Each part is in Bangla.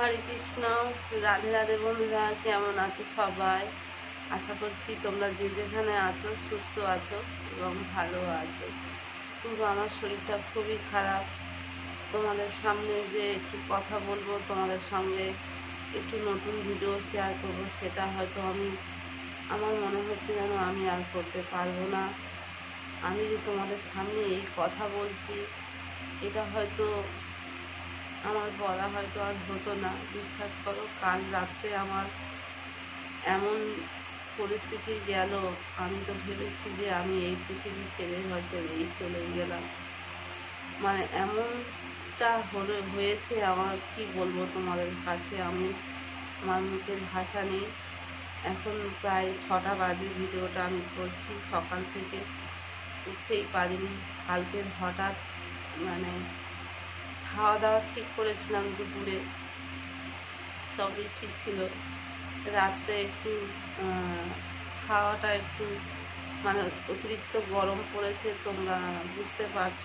হরে কৃষ্ণ, রাধে রাধে বন্ধুরা, কেমন আছো সবাই? আশা করছি তোমরা যে যেখানে আছো, সুস্থ আছো এবং ভালো আছো। কিন্তু আমার শরীরটা খুবই খারাপ। তোমাদের সামনে যে একটু কথা বলব, তোমাদের সঙ্গে একটু নতুন ভিডিও শেয়ার করব, সেটা হয়তো আমি, আমার মনে হচ্ছে যেন আমি আর করতে পারব না। আমি যে তোমাদের সামনে এই কথা বলছি, এটা হয়তো আমার বলা হয়তো আর হতো না। বিশ্বাস করো, কাল রাত্রে আমার এমন পরিস্থিতি গেল, আমি তো ভেবেছি যে আমি এই পৃথিবী ছেড়ে হয়তো এই চলে গেলাম। মানে এমনটা হলে, হয়েছে আমার, কি বলব তোমাদের কাছে? আমি আমার মুখের ভাষা নেই। এখন প্রায় ছটা বাজে, ভিডিওটা আমি করছি। সকাল থেকে উঠতেই পারিনি। কালকের হঠাৎ মানে খাওয়া দাওয়া ঠিক করেছিলাম দুপুরে। সবই ঠিক ছিল। রাত্রে একটু খাওয়াটা একটু মানে অতিরিক্ত গরম পড়েছে তোমরা বুঝতে পারছ।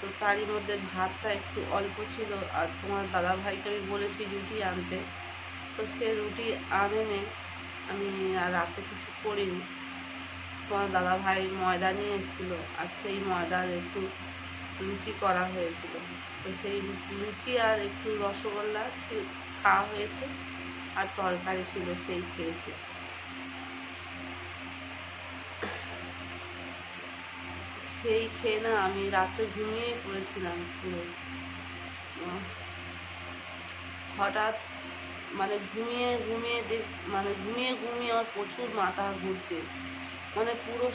তো তারই মধ্যে ভাতটা একটু অল্প ছিল আর তোমার দাদা ভাইকে আমি বলেছি রুটি আনতে। তো সে রুটি আনেনে, আমি আর রাতে কিছু করিনি। তোমার দাদা ভাই ময়দা নিয়ে এসেছিল আর সেই ময়দার একটু লুচি করা হয়েছিল। তো সেই লুচি আর একটু রসগোল্লা খাওয়া হয়েছে আর তরকারি ছিল সেই খেয়েছে। সেই খেয়ে না আমি রাত্রে ঘুমিয়ে পড়েছিলাম পুরো। হঠাৎ মানে ঘুমিয়ে ঘুমিয়ে দেখ মানে ঘুমিয়ে ঘুমিয়ে আমার প্রচুর মাথা ঘুরছে। মানে পুরো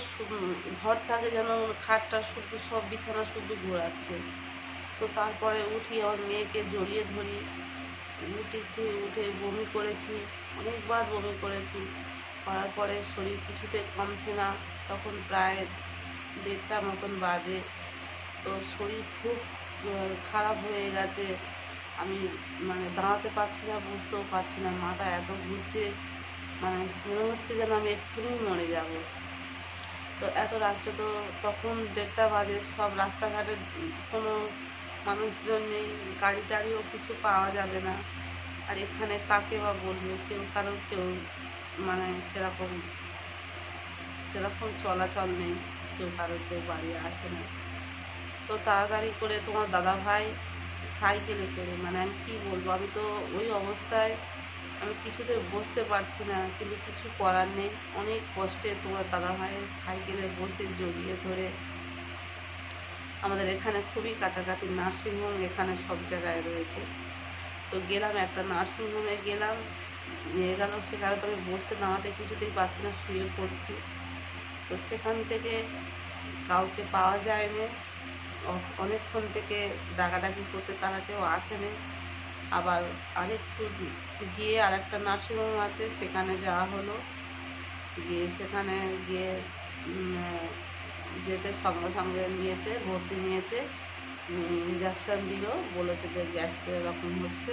ঘরটাকে যেন খাটটা শুধু সব বিছানা শুধু ঘোরাচ্ছে। তো তারপরে উঠি, আমার মেয়েকে জড়িয়ে ধরি। উঠেছি, উঠে বমি করেছি, অনেকবার বমি করেছি। করার পরে শরীর কিছুতে কমছে না, তখন প্রায় দেড়টা মতন বাজে। তো শরীর খুব খারাপ হয়ে গেছে। আমি মানে দাঁড়াতে পারছি না, বুঝতেও পারছি না, মাথা এত ঘুরছে। মানে মনে হচ্ছে যেন আমি এক্ষুনি মরে যাব। তো এত রাত্রে তো তখন দেড়টা বাজে, সব রাস্তাঘাটে কোনো মানুষজন নেই, গাড়ি টাড়িও কিছু পাওয়া যাবে না। আর এখানে কাকে বা বলবে? কেউ কারোর কেউ মানে সেরকম সেরকম চলাচল নেই, কেউ কারোর কেউ বাড়ি আসে না। তো তাড়াতাড়ি করে তোমার দাদা ভাই সাইকেলে করে মানে আমি কী বলব? আমি তো ওই অবস্থায় আমি কিছুতে বসতে পারছি না, কিন্তু কিছু করার নেই। অনেক কষ্টে তোমার দাদা ভাইয়ের সাইকেলে বসে জড়িয়ে ধরে আমাদের এখানে খুবই কাছাকাছি নার্সিংহোম এখানে সব জায়গায় রয়েছে। তো গেলাম একটা নার্সিংহোমে গেলাম, নিয়ে গেল। সেখানে তো আমি বসতে দাঁড়াতে কিছুতেই পারছি না, শুয়ে পড়ছি। তো সেখান থেকে কাউকে পাওয়া যায়নি। অনেকক্ষণ থেকে ডাকাডাকি করতে তারা কেউ আসেনি। আবার আরেকটু গিয়ে আর একটা নার্সিংহোম আছে, সেখানে যাওয়া হলো। গিয়ে সেখানে গিয়ে যেতে সঙ্গে সঙ্গে নিয়েছে, ভর্তি নিয়েছে। ইঞ্জেকশান দিল, বলেছে যে গ্যাস এরকম হচ্ছে।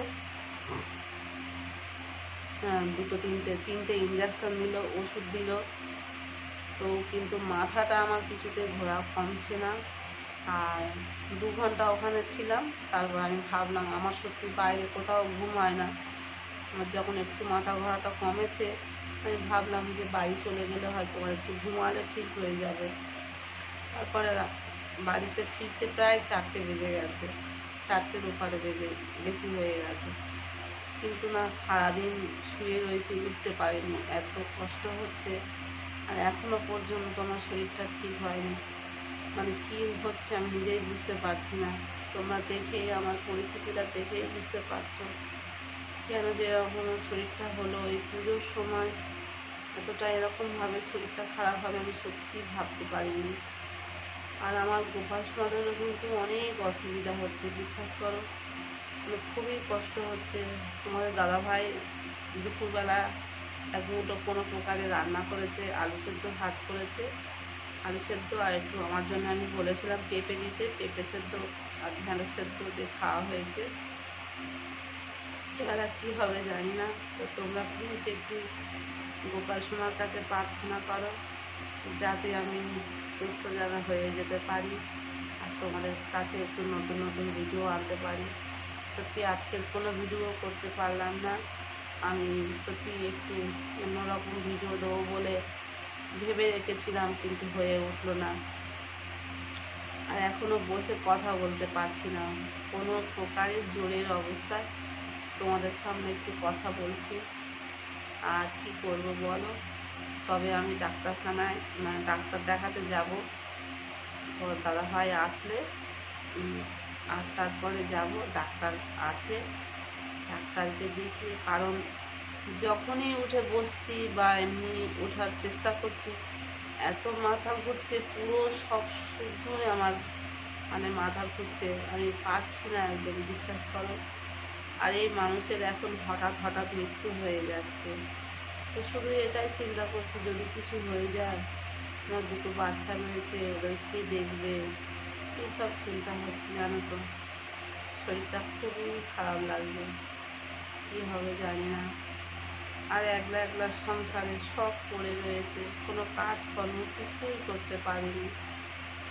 হ্যাঁ দুটো তিনটে তিনটে ইঞ্জেকশান দিল, ওষুধ দিল। তো কিন্তু মাথাটা আমার কিছুতে ঘোরা কমছে না। আর দু ঘণ্টা ওখানে ছিলাম। তারপর আমি ভাবলাম, আমার সত্যি বাইরে কোথাও ঘুম হয় না। আমার যখন একটু মাথা ঘোরাটা কমেছে, আমি ভাবলাম যে বাড়ি চলে গেলে হয়তো একটু ঘুমালে ঠিক হয়ে যাবে। তারপরে বাড়িতে ফিরতে প্রায় চারটে বেজে গেছে। চারটের ওপারে বেজে, বেশি হয়ে গেছে। কিন্তু না, সারাদিন শুয়ে রয়েছি, উঠতে পারিনি। এত কষ্ট হচ্ছে। আর এখনও পর্যন্ত আমার শরীরটা ঠিক হয়নি। মানে কী হচ্ছে আমি নিজেই বুঝতে পারছি না। তোমরা দেখে, আমার পরিস্থিতিটা দেখেই বুঝতে পারছ। কেন যে এরকম শরীরটা হলো? এই পুজোর সময় এতটা এরকমভাবে শরীরটা খারাপ হবে আমি সত্যি ভাবতে পারিনি। আর আমার গোপাল সোনাদেরও কিন্তু অনেক অসুবিধা হচ্ছে, বিশ্বাস করো। মানে খুবই কষ্ট হচ্ছে। তোমাদের দাদাভাই দুপুরবেলা এক মুঠো কোনো প্রকারে রান্না করেছে, আলু সেদ্ধ ভাত করেছে। আলু সেদ্ধ আর একটু আমার জন্য আমি বলেছিলাম পেঁপে দিতে। পেঁপে সেদ্ধ আর ঢ্যাঁড়ো সেদ্ধ দিয়ে খাওয়া হয়েছে। এবার আর কী হবে জানি না। তো তোমরা প্লিজ একটু গোপাল সোনার কাছে প্রার্থনা করো যাতে আমি সুস্থ যারা হয়ে যেতে পারি আর তোমাদের কাছে একটু নতুন নতুন ভিডিও আনতে পারি। সত্যি আজকের কোনো ভিডিও করতে পারলাম না। আমি সত্যি একটু অন্যরকম ভিডিও দেবো বলে ভেবে রেখেছিলাম, কিন্তু হয়ে উঠল না। আর এখনও বসে কথা বলতে পারছি না। কোনো প্রকারের জোরের অবস্থায় তোমাদের সামনে একটু কথা বলছি। আর কি করব বলো? তবে আমি ডাক্তারখানায় মানে ডাক্তার দেখাতে যাব। দাদা ভাই আসলে আটটার পরে যাব। ডাক্তার আছে। ডাক্তারকে দেখিয়ে কারণ যখনই উঠে বসছি বা এমনি ওঠার চেষ্টা করছি, এত মাথা ঘুরছে, পুরো সব শুদ্ধই আমার মানে মাথা ঘুরছে। আমি পারছি না একদম বিশ্বাস করো। আর এই মানুষের এখন হঠাৎ হঠাৎ মৃত্যু হয়ে যাচ্ছে। তো শুধু এটাই চিন্তা করছি, যদি কিছু হয়ে যায়, আমার দুটো বাচ্চা রয়েছে, ওদের কে দেখবে? এইসব চিন্তা হচ্ছে জানো তো। শরীরটা খুবই খারাপ লাগবে কী হবে জানি না। আর একলা একলা সংসারে সব পড়ে রয়েছে। কোনো কাজকর্ম কিছুই করতে পারিনি।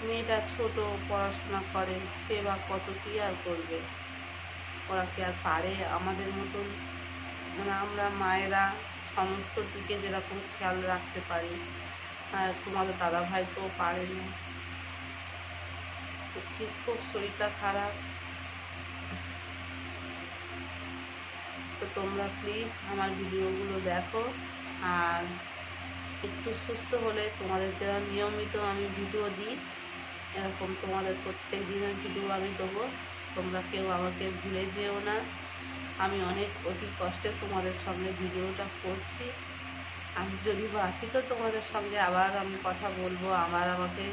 মেয়েটা ছোট, পড়াশোনা করে সে বা কত কী আর করবে? ওরা কি আর পারে আমাদের মতন? মানে আমরা মায়েরা সমস্ত দিকে যেরকম খেয়াল রাখতে পারি, আর তোমাদের দাদা ভাই তো পারেনি। তো ঠিক খুব শরীরটা খারাপ? তো তোমরা প্লিজ আমার ভিডিওগুলো দেখো আর একটু সুস্থ হলে তোমাদের যারা নিয়মিত আমি ভিডিও দিই, এরকম তোমাদের প্রত্যেক দিনের ভিডিও আমি দেবো। তোমরা কেউ আমাকে ভুলে যেও না। আমি অনেক অতি কষ্টে তোমাদের সঙ্গে ভিডিওটা করছি। আমি যদি বাঁচি তো তোমাদের সঙ্গে, আবার আমি কথা বলব। আবার আমাকে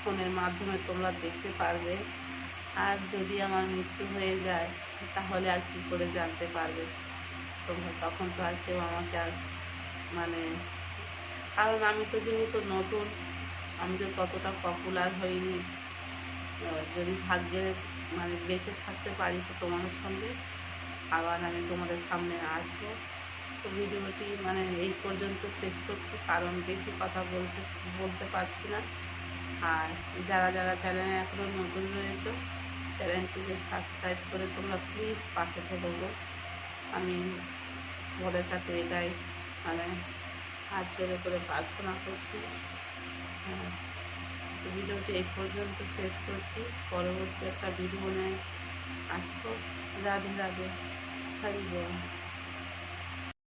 ফোনের মাধ্যমে তোমরা দেখতে পারবে। আর যদি আমার মৃত্যু হয়ে যায়, তাহলে আর কি করে জানতে পারবে? তোমরা তখন তো আর কেউ আমাকে আর মানে কারণ আমি তো যেহেতু নতুন, আমি তো ততটা পপুলার হইনি। যদি ভাগ্যে মানে বেঁচে থাকতে পারি তো তোমাদের সঙ্গে, আবার আমি তোমাদের সামনে আসব। তো ভিডিওটি মানে এই পর্যন্ত শেষ করছি, কারণ বেশি কথা বলছে, বলতে পারছি না। আর যারা যারা চ্যানেলে এখনও নতুন রয়েছে চ্যানেলটিকে সাবস্ক্রাইব করে তোমরা প্লিজ পাশে থেকে আমি তোমাদের কাছে এটাই মানে হাত জোরে করে প্রার্থনা করছি। হ্যাঁ ভিডিওটি এই পর্যন্ত শেষ করছি। পরবর্তী একটা ভিডিও নিয়ে আসব। রাধে রাধে। হরি বল।